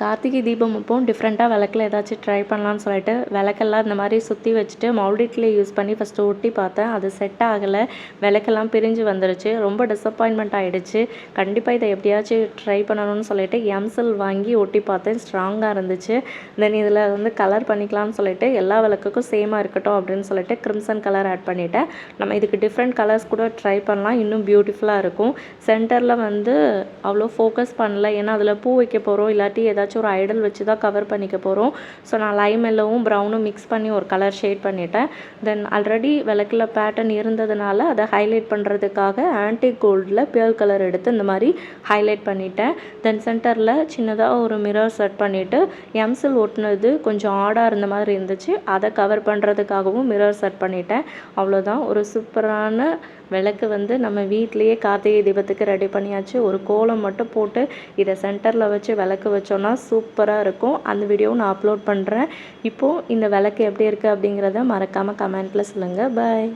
கார்த்திகை தீபம் அப்போ டிஃப்ரெண்ட்டாக விளக்கில் ஏதாச்சும் ட்ரை பண்ணலான்னு சொல்லிட்டு விளக்கெல்லாம் இந்த மாதிரி சுற்றி வச்சுட்டு மவுல்டிக்லே யூஸ் பண்ணி ஃபஸ்ட்டு ஒட்டி பார்த்தேன். அது செட் ஆகலை. விளக்கெல்லாம் பிரிஞ்சு வந்துருச்சு. ரொம்ப டிசப்பாயின்மெண்ட் ஆகிடுச்சு கண்டிப்பாக இதை எப்படியாச்சும் ட்ரை பண்ணணும்னு சொல்லிட்டு எம்சல் வாங்கி ஒட்டி பார்த்தேன். ஸ்ட்ராங்காக இருந்துச்சு. தென் இதில் வந்து கலர் பண்ணிக்கலாம்னு சொல்லிட்டு எல்லா விளக்குக்கும் சேமாக இருக்கட்டும் அப்படின்னு சொல்லிட்டு கிரிம்சன் கலர் ஆட் பண்ணிவிட்டேன் நம்ம இதுக்கு டிஃப்ரெண்ட் கலர்ஸ் கூட ட்ரை பண்ணலாம். இன்னும் பியூட்டிஃபுல்லாக இருக்கும். சென்டரில் வந்து அவ்வளோ ஃபோக்கஸ் பண்ணல. ஏன்னா அதில் பூ வைக்க போகிறோம் இல்லாட்டி ஏதாச்சும் ஏதாச்சும் ஒரு ஐடல் வச்சு தான் கவர் பண்ணிக்க போகிறோம் ஸோ நான் லைம் எல்லோவும் ப்ரௌனும் மிக்ஸ் பண்ணி ஒரு கலர் ஷேட் பண்ணிட்டேன். தென் ஆல்ரெடி விளக்கில் பேட்டர்ன் இருந்ததுனால அதை ஹைலைட் பண்ணுறதுக்காக ஆன்டி கோல்டில் பியர் கலர் எடுத்து இந்த மாதிரி ஹைலைட் பண்ணிட்டேன். தென் சென்டரில் சின்னதாக ஒரு மிரர் செட் பண்ணிவிட்டு எம்சில் ஒட்டினது கொஞ்சம் ஆடாக இருந்த மாதிரி இருந்துச்சு. அதை கவர் பண்ணுறதுக்காகவும் மிரர் செட் பண்ணிட்டேன். அவ்வளோதான் ஒரு சூப்பரான விளக்கு வந்து நம்ம வீட்லேயே கார்த்திகை தீபத்துக்கு ரெடி பண்ணியாச்சு. ஒரு கோலம் மட்டும் போட்டு இதை சென்டரில் வச்சு விளக்கு வச்சோன்னா சூப்பராக இருக்கும். அந்த வீடியோவும் நான் அப்லோட் பண்ணுறேன் இப்போது இந்த விளக்கு எப்படி இருக்குது அப்படிங்கிறத மறக்காமல் கமெண்ட்டில் சொல்லுங்கள் பாய்